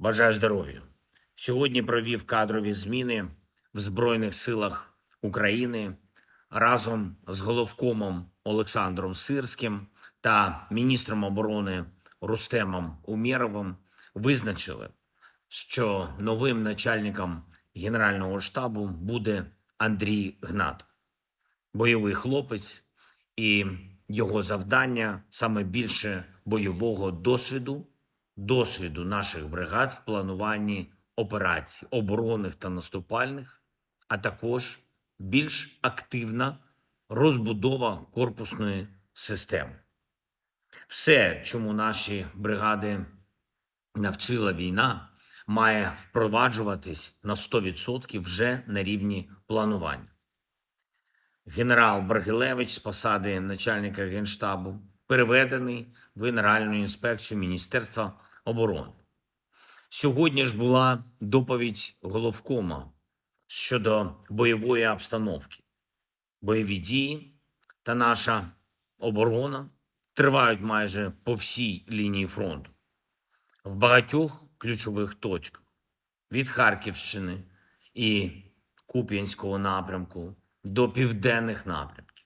Бажаю здоров'я. Сьогодні провів кадрові зміни в Збройних силах України разом з головкомом Олександром Сирським та міністром оборони Рустемом Умєровим визначили, що новим начальником Генерального штабу буде Андрій Гнат, бойовий хлопець, і його завдання саме більше бойового досвіду, досвіду наших бригад в плануванні операцій оборонних та наступальних, а також більш активна розбудова корпусної системи. Все, чому наші бригади навчила війна, має впроваджуватись на 100% вже на рівні планування. Генерал Баргилевич з посади начальника генштабу переведений в Генеральну інспекцію Міністерства оборони. Сьогодні ж була доповідь головкома щодо бойової обстановки. Бойові дії та наша оборона тривають майже по всій лінії фронту в багатьох ключових точках від Харківщини і Куп'янського напрямку до південних напрямків.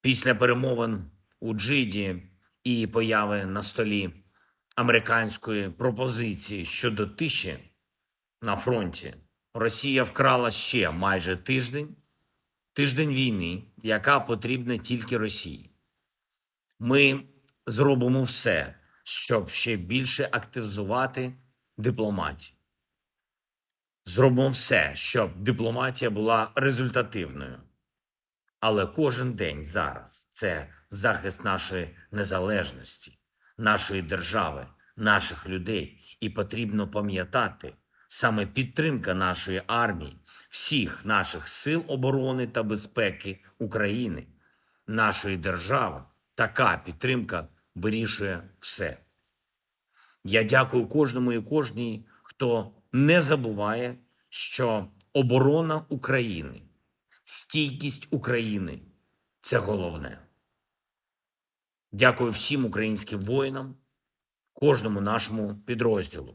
Після перемовин у Джиді і появи на столі американської пропозиції щодо тиші на фронті, Росія вкрала ще майже тиждень, тиждень війни, яка потрібна тільки Росії. Ми зробимо все, щоб ще більше активізувати дипломатію. Зробимо все, щоб дипломатія була результативною. Але кожен день зараз це захист нашої незалежності, нашої держави, наших людей. І потрібно пам'ятати саме підтримка нашої армії, всіх наших сил оборони та безпеки України, нашої держави. Така підтримка вирішує все. Я дякую кожному і кожній, хто не забуває, що оборона України, стійкість України це головне. Дякую всім українським воїнам, кожному нашому підрозділу.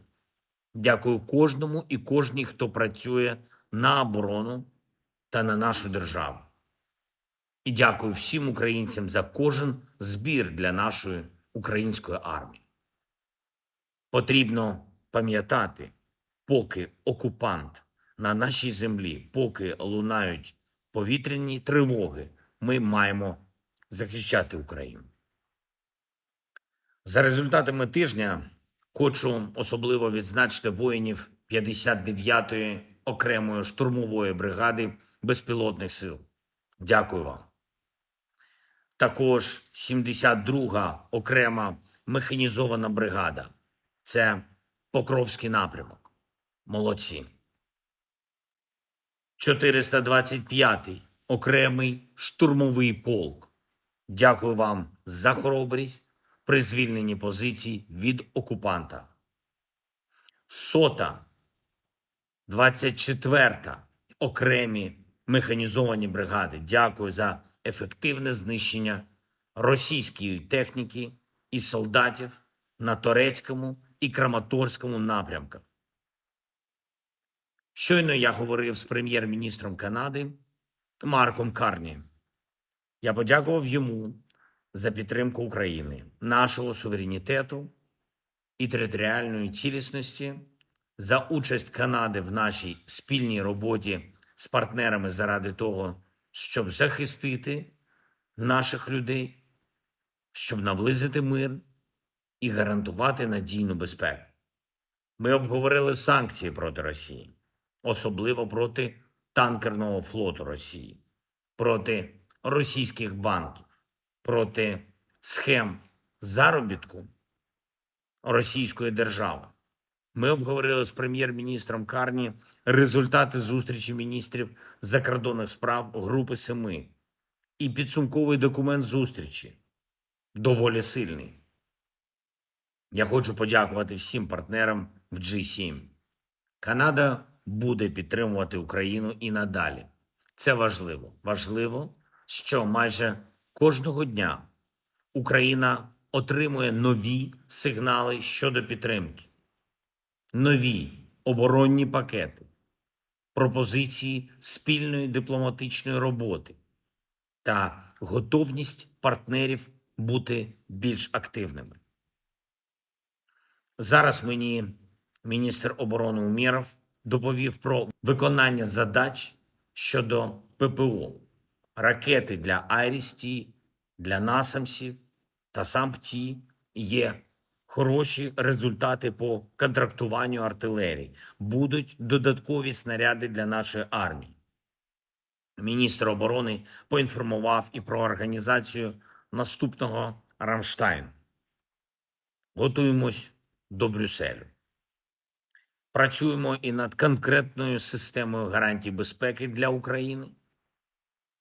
Дякую кожному і кожній, хто працює на оборону та на нашу державу. І дякую всім українцям за кожен збір для нашої української армії. Потрібно пам'ятати, поки окупант на нашій землі, поки лунають повітряні тривоги, ми маємо захищати Україну. За результатами тижня хочу особливо відзначити воїнів 59-ї окремої штурмової бригади безпілотних сил. Дякую вам. Також 72-га окрема механізована бригада. Це Покровський напрямок. Молодці. 425-й окремий штурмовий полк. Дякую вам за хоробрість при звільненні позицій від окупанта. Сота, 24-та окремі механізовані бригади. Дякую за ефективне знищення російської техніки і солдатів на Торецькому і Краматорському напрямках. Щойно я говорив з прем'єр-міністром Канади Марком Карні. Я подякував йому за підтримку України, нашого суверенітету і територіальної цілісності, за участь Канади в нашій спільній роботі з партнерами заради того, щоб захистити наших людей, щоб наблизити мир і гарантувати надійну безпеку. Ми обговорили санкції проти Росії, особливо проти танкерного флоту Росії, проти російських банків, проти схем заробітку російської держави. Ми обговорили з прем'єр-міністром Карні результати зустрічі міністрів закордонних справ Групи Семи і підсумковий документ зустрічі доволі сильний. Я хочу подякувати всім партнерам в G7. Канада буде підтримувати Україну і надалі. Це важливо. Важливо, що майже кожного дня Україна отримує нові сигнали щодо підтримки, нові оборонні пакети, пропозиції спільної дипломатичної роботи та готовність партнерів бути більш активними. Зараз мені міністр оборони Умєров доповів про виконання задач щодо ППО, ракети для Айрісті, для насамсів та сампті є хороші результати по контрактуванню артилерії. Будуть додаткові снаряди для нашої армії. Міністр оборони поінформував і про організацію наступного Рамштайну. Готуємось до Брюсселю. Працюємо і над конкретною системою гарантій безпеки для України.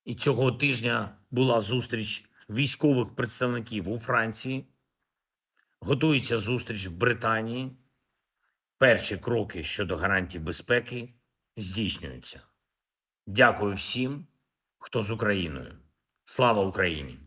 І цього тижня була зустріч військових представників у Франції. Готується зустріч в Британії. Перші кроки щодо гарантій безпеки здійснюються. Дякую всім, хто з Україною. Слава Україні!